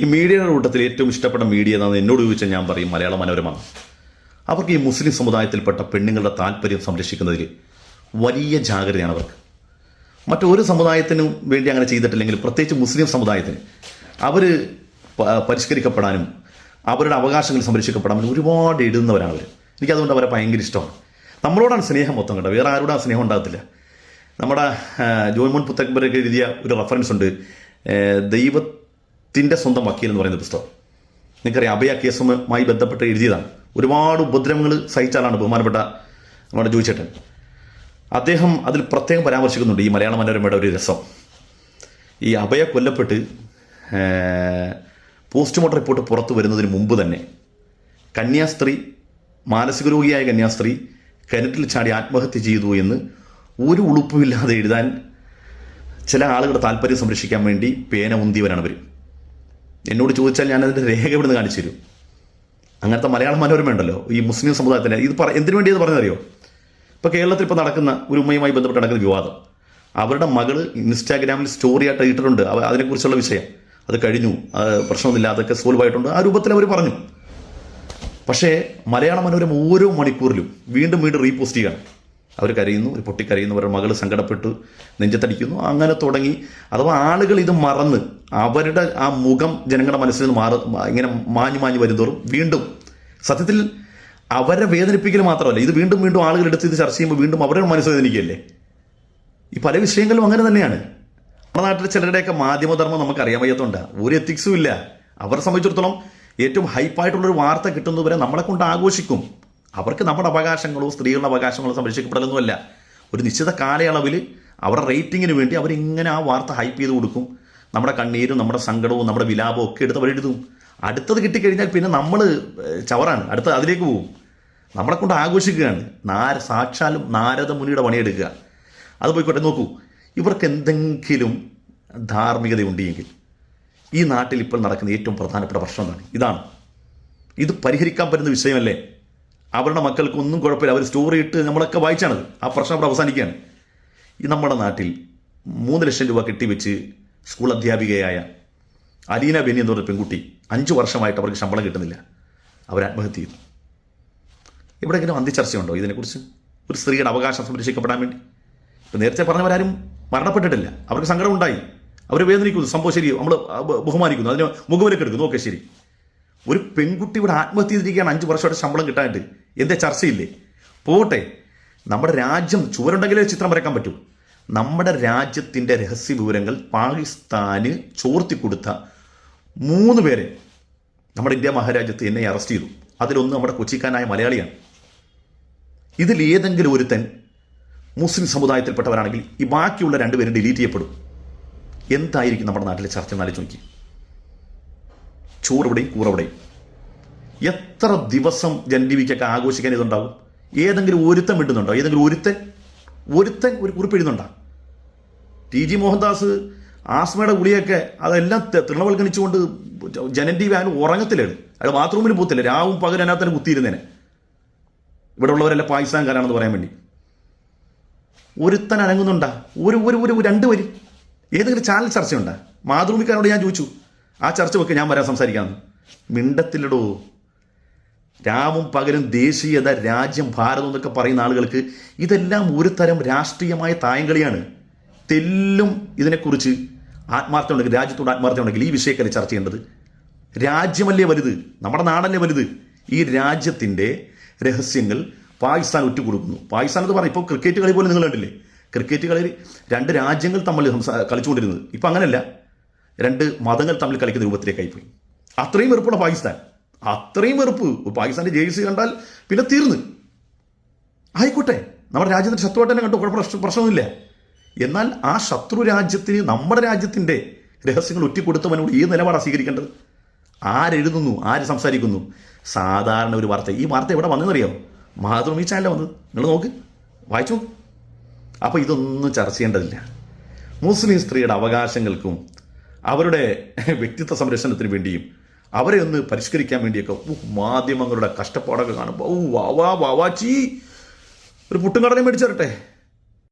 ഈ മീഡിയയുടെ കൂട്ടത്തിൽ ഏറ്റവും ഇഷ്ടപ്പെട്ട മീഡിയ എന്നാണ് എന്നോട് ചോദിച്ചാൽ ഞാൻ പറയും മലയാള മനോരമ. അവർക്ക് ഈ മുസ്ലിം സമുദായത്തിൽപ്പെട്ട പെണ്ണുങ്ങളുടെ താല്പര്യം സംരക്ഷിക്കുന്നതിൽ വലിയ ജാഗ്രതയാണ് അവർക്ക്. മറ്റൊരു സമുദായത്തിനും വേണ്ടി അങ്ങനെ ചെയ്തിട്ടില്ലെങ്കിൽ പ്രത്യേകിച്ച് മുസ്ലിം സമുദായത്തിന് അവർ പരിഷ്കരിക്കപ്പെടാനും അവരുടെ അവകാശങ്ങൾ സംരക്ഷിക്കപ്പെടാനും ഒരുപാട് എഴുതുന്നവരാണ് അവർ എനിക്കതുകൊണ്ട് അവരെ ഭയങ്കര ഇഷ്ടമാണ്. നമ്മളോടാണ് സ്നേഹം മൊത്തം കേട്ടോ. വേറെ ആരോടും സ്നേഹം ഉണ്ടാകത്തില്ല. നമ്മുടെ ജോയ്മോൻ പുത്തക്ബറൊക്കെ എഴുതിയ ഒരു റെഫറൻസ് ഉണ്ട്. ഏ, ദൈവത്തിന്റെ സ്വന്തം വക്കീൽ എന്ന് പറയുന്ന പുസ്തകം. നിങ്ങൾക്കറിയാം അഭയ കേസുമായി ബന്ധപ്പെട്ട് എഴുതിയതാണ്. ഒരുപാട് ഉപദ്രവങ്ങൾ സഹിച്ചാലാണ് ബഹുമാനപ്പെട്ട നമ്മുടെ ജോയിച്ചേട്ടൻ. അദ്ദേഹം അതിൽ പ്രത്യേകം പരാമർശിക്കുന്നുണ്ട് ഈ മലയാള മനോരമയുടെ ഒരു രസം. ഈ അഭയ കൊല്ലപ്പെട്ട് പോസ്റ്റ്മോർട്ടം റിപ്പോർട്ട് പുറത്തു വരുന്നതിന് മുമ്പ് തന്നെ കന്യാസ്ത്രീ മാനസിക രോഗിയായ കന്യാസ്ത്രീ കിണറ്റിൽ ചാടി ആത്മഹത്യ ചെയ്തു എന്ന് ഒരു ഉളുപ്പുമില്ലാതെ എഴുതാൻ ചില ആളുകളുടെ താല്പര്യം സംരക്ഷിക്കാൻ വേണ്ടി പേന ഉന്തിയവരാണ് അവർ എന്നോട് ചോദിച്ചാൽ ഞാൻ അതിന്റെ രേഖ ഇവിടുന്ന് കാണിച്ചു തരും. അങ്ങനത്തെ മലയാള മനോരമ ഉണ്ടല്ലോ ഈ മുസ്ലിം സമുദായത്തിന്റെ ഇത് പറ എന്തിനു വേണ്ടി അത് പറഞ്ഞറിയോ ഇപ്പോൾ കേരളത്തിൽ ഇപ്പോൾ നടക്കുന്ന ഒരു ഉമ്മയുമായി ബന്ധപ്പെട്ട് നടക്കുന്ന വിവാദം. അവരുടെ മകൾ ഇൻസ്റ്റാഗ്രാമിൽ സ്റ്റോറി ആയിട്ട് ഇട്ടിട്ടുണ്ട്. അവ- അതിനെക്കുറിച്ചുള്ള വിഷയം. അത് കഴിഞ്ഞു. പ്രശ്നമൊന്നുമില്ല. അതൊക്കെ സോൾവ് ആയിട്ടുണ്ട്. ആ രൂപത്തിൽ അവർ പറഞ്ഞു. പക്ഷേ മലയാള മനോരമ ഓരോ മണിക്കൂറിലും വീണ്ടും വീണ്ടും റീപോസ്റ്റ് ചെയ്യുകയാണ് അവർ കരയുന്നു ഒരു പൊട്ടിക്കരയുന്നു അവരുടെ മകൾ സങ്കടപ്പെട്ടു നെഞ്ചത്തടിക്കുന്നു അങ്ങനെ തുടങ്ങി. അഥവാ ആളുകൾ ഇത് മറന്ന് അവരുടെ ആ മുഖം ജനങ്ങളുടെ മനസ്സിൽ നിന്ന് മാറ ഇങ്ങനെ മാഞ്ഞു മാഞ്ഞു വരുന്തോറും വീണ്ടും സത്യത്തിൽ അവരെ വേദനിപ്പിക്കൽ മാത്രമല്ല ഇത് വീണ്ടും വീണ്ടും ആളുകൾ എടുത്ത് ഇത് ചർച്ച ചെയ്യുമ്പോൾ വീണ്ടും അവരുടെ മനസ്സ് വേദനിക്കുകയല്ലേ? ഈ പല വിഷയങ്ങളും അങ്ങനെ തന്നെയാണ്. നമ്മുടെ നാട്ടിൽ ചിലരുടെയൊക്കെ മാധ്യമധർമ്മം നമുക്ക് അറിയാൻ വയ്യാത്തതുകൊണ്ട് ഒരു എത്തിക്സും ഇല്ല. അവരെ സംബന്ധിച്ചിടത്തോളം ഏറ്റവും ഹൈപ്പായിട്ടുള്ളൊരു വാർത്ത കിട്ടുന്നതുവരെ നമ്മളെ കൊണ്ട് ആഘോഷിക്കും. അവർക്ക് നമ്മുടെ അവകാശങ്ങളോ സ്ത്രീകളുടെ അവകാശങ്ങളോ സംരക്ഷിക്കപ്പെടലൊന്നുമല്ല. ഒരു നിശ്ചിത കാലയളവിൽ അവരുടെ റേറ്റിങ്ങിന് വേണ്ടി അവരിങ്ങനെ ആ വാർത്ത ഹൈപ്പ് ചെയ്ത് കൊടുക്കും. നമ്മുടെ കണ്ണീരും നമ്മുടെ സങ്കടവും നമ്മുടെ വിലാപവും ഒക്കെ എടുത്ത് അവരെഴുതും. അടുത്തത് കിട്ടിക്കഴിഞ്ഞാൽ പിന്നെ നമ്മൾ ചവറാണ്. അടുത്ത അതിലേക്ക് പോകും. നമ്മളെ കൊണ്ട് ആഘോഷിക്കുകയാണ്. നാര സാക്ഷാലും നാരദ മുനിയുടെ പണിയെടുക്കുക. അത് പോയിക്കോട്ടെ നോക്കൂ. ഇവർക്ക് എന്തെങ്കിലും ധാർമ്മികതയുണ്ടെങ്കിൽ ഈ നാട്ടിൽ ഇപ്പോൾ നടക്കുന്ന ഏറ്റവും പ്രധാനപ്പെട്ട പ്രശ്നം എന്താണ്? ഇതാണ്. ഇത് പരിഹരിക്കാൻ പറ്റുന്ന വിഷയമല്ലേ? അവരുടെ മക്കൾക്ക് ഒന്നും കുഴപ്പമില്ല. അവർ സ്റ്റോറി ഇട്ട് നമ്മളൊക്കെ വായിച്ചാണത് ആ പ്രശ്നം അവിടെ അവസാനിക്കുകയാണ്. ഈ നമ്മുടെ നാട്ടിൽ മൂന്ന് ലക്ഷം രൂപ കെട്ടിവെച്ച് സ്കൂൾ അധ്യാപികയായ അലീന ബെനി എന്ന് പറഞ്ഞ പെൺകുട്ടി അഞ്ച് വർഷമായിട്ട് അവർക്ക് ശമ്പളം കിട്ടുന്നില്ല. അവർ ആത്മഹത്യ ചെയ്തു. എവിടെയെങ്കിലും അന്തിച്ചർച്ചയുണ്ടോ ഇതിനെക്കുറിച്ച്? ഒരു സ്ത്രീയുടെ അവകാശം സംരക്ഷിക്കപ്പെടാൻ വേണ്ടി. ഇപ്പം നേരത്തെ പറഞ്ഞവരാരും മരണപ്പെട്ടിട്ടില്ല. അവർക്ക് സങ്കടമുണ്ടായി. അവർ വേദനിക്കുന്നു. സംഭവം ശരി നമ്മൾ ബഹുമാനിക്കുന്നു. അതിന് മുഖവിലേക്ക് എടുക്കുന്നു ഓക്കെ ശരി. ഒരു പെൺകുട്ടി ഇവിടെ ആത്മഹത്യ ചെയ്തിരിക്കുകയാണ് അഞ്ച് വർഷമായിട്ട് ശമ്പളം കിട്ടാനായിട്ട്. എന്തേ ചർച്ചയില്ലേ? പോട്ടെ. നമ്മുടെ രാജ്യം ചുവരുണ്ടെങ്കിലേ ചിത്രം വരയ്ക്കാൻ പറ്റൂ. നമ്മുടെ രാജ്യത്തിന്റെ രഹസ്യ വിവരങ്ങൾ പാകിസ്ഥാന് ചോർത്തി കൊടുത്ത മൂന്ന് പേരെ നമ്മുടെ ഇന്ത്യ മഹാരാജ്യത്ത് എന്നെ അറസ്റ്റ് ചെയ്തു. അതിലൊന്ന് നമ്മുടെ കൊച്ചിക്കാനായ മലയാളിയാണ്. ഇതിൽ ഏതെങ്കിലും ഒരുത്തൻ മുസ്ലിം സമുദായത്തിൽപ്പെട്ടവരാണെങ്കിൽ ഈ ബാക്കിയുള്ള രണ്ടുപേരും ഡിലീറ്റ് ചെയ്യപ്പെടും. എന്തായിരിക്കും നമ്മുടെ നാട്ടിലെ ചർച്ച എന്നാലും നോക്കി. ചോറിവിടെയും കൂറവിടെയും. എത്ര ദിവസം ടി ആഘോഷിക്കാൻ ഇതുണ്ടാവും? ഏതെങ്കിലും ഒരുത്തം വിട്ടുന്നുണ്ടോ ഏതെങ്കിലും ഒരുത്തൻ ഒരുത്തൻ ഒരു കുറിപ്പ് എഴുതുന്നുണ്ടോ? ടി ജി മോഹൻദാസ് ആസ്മയുടെ ഗുളിയൊക്കെ അതെല്ലാം തൃണവൽക്കരിച്ചുകൊണ്ട് ജനൻ ഉറങ്ങത്തിലാണ് വി ആയാലും ഉറങ്ങത്തില്ലാണ് അയാൾ ബാത്റൂമിൽ പോത്തില്ല രാവും പകലും അതിനകത്ത് തന്നെ കുത്തിയിരുന്നേനെ. ഇവിടെ ഉള്ളവരെല്ലാം പാകിസ്ഥാൻകാരാണെന്ന് പറയാൻ വേണ്ടി. ഒരുത്തൻ അനങ്ങുന്നുണ്ടോ? ഒരു ഒരു ഒരു രണ്ട് വരി. ഏതെങ്കിലും ചാനൽ ചർച്ചയുണ്ടാ? മാതൃഭൂമിക്കാരോട് ഞാൻ ചോദിച്ചു. ആ ചർച്ച വെക്ക് ഞാൻ വരാൻ സംസാരിക്കാമെന്ന് മിണ്ടത്തില്ലടോ. രാവും പകലും ദേശീയത രാജ്യം ഭാരതം എന്നൊക്കെ പറയുന്ന ആളുകൾക്ക് ഇതെല്ലാം ഒരു തരം രാഷ്ട്രീയമായ തായങ്കളിയാണ്. തെല്ലും ഇതിനെക്കുറിച്ച് ആത്മാർത്ഥം ഉണ്ടെങ്കിൽ രാജ്യത്തോട് ആത്മാർത്ഥം ഉണ്ടെങ്കിൽ ഈ വിഷയക്കല്ലേ ചർച്ച ചെയ്യേണ്ടത്? രാജ്യമല്ലേ വലുത്? നമ്മുടെ നാടല്ലേ വലുത്? ഈ രാജ്യത്തിന്റെ രഹസ്യങ്ങൾ പാകിസ്ഥാൻ ഉറ്റുകൊടുക്കുന്നു പാകിസ്ഥാൻ എന്ന് പറഞ്ഞാൽ ഇപ്പോൾ ക്രിക്കറ്റ് കളി പോലെ നിങ്ങൾ കണ്ടില്ലേ? ക്രിക്കറ്റ് കളിയിൽ രണ്ട് രാജ്യങ്ങൾ തമ്മിൽ കളിച്ചുകൊണ്ടിരുന്നത്. ഇപ്പം അങ്ങനെയല്ല രണ്ട് മതങ്ങൾ തമ്മിൽ കളിക്കുന്ന രൂപത്തിലേക്കായി പോയി അത്രയും വെറുപ്പുള്ള പാകിസ്ഥാൻ. അത്രയും വെറുപ്പ്. പാകിസ്ഥാന്റെ ജേഴ്സി കണ്ടാൽ പിന്നെ തീർന്ന്. ആയിക്കോട്ടെ. നമ്മുടെ രാജ്യത്തിന്റെ ശത്രുവായിട്ട് കണ്ടു. കുഴപ്പം പ്രശ്നം പ്രശ്നമൊന്നുമില്ല. എന്നാൽ ആ ശത്രു രാജ്യത്തിന് നമ്മുടെ രാജ്യത്തിന്റെ രഹസ്യങ്ങൾ ഒറ്റിക്കൊടുത്തവനോട് ഏത് നിലപാടാണ് സ്വീകരിക്കേണ്ടത്? ആരെഴുതുന്നു? ആര് സംസാരിക്കുന്നു? സാധാരണ ഒരു വാർത്ത. ഈ വാർത്ത എവിടെ വന്നതെന്നറിയാമോ മാതൃഭൂമി ചാനലിൽ വന്നത്. നിങ്ങൾ നോക്ക്. വായിച്ചു നോക്ക്. അപ്പോൾ ഇതൊന്നും ചർച്ച ചെയ്യേണ്ടതില്ല. മുസ്ലിം സ്ത്രീയുടെ അവകാശങ്ങൾക്കും അവരുടെ വ്യക്തിത്വ സംരക്ഷണത്തിന് വേണ്ടിയും അവരെ ഒന്ന് പരിഷ്കരിക്കാൻ വേണ്ടിയൊക്കെ മാധ്യമങ്ങളുടെ കഷ്ടപ്പാടൊക്കെ കാണുമ്പോൾ വാ വാ വാവാച്ചി ഒരു പുട്ടും കടനെ മേടിച്ചു തരട്ടെ.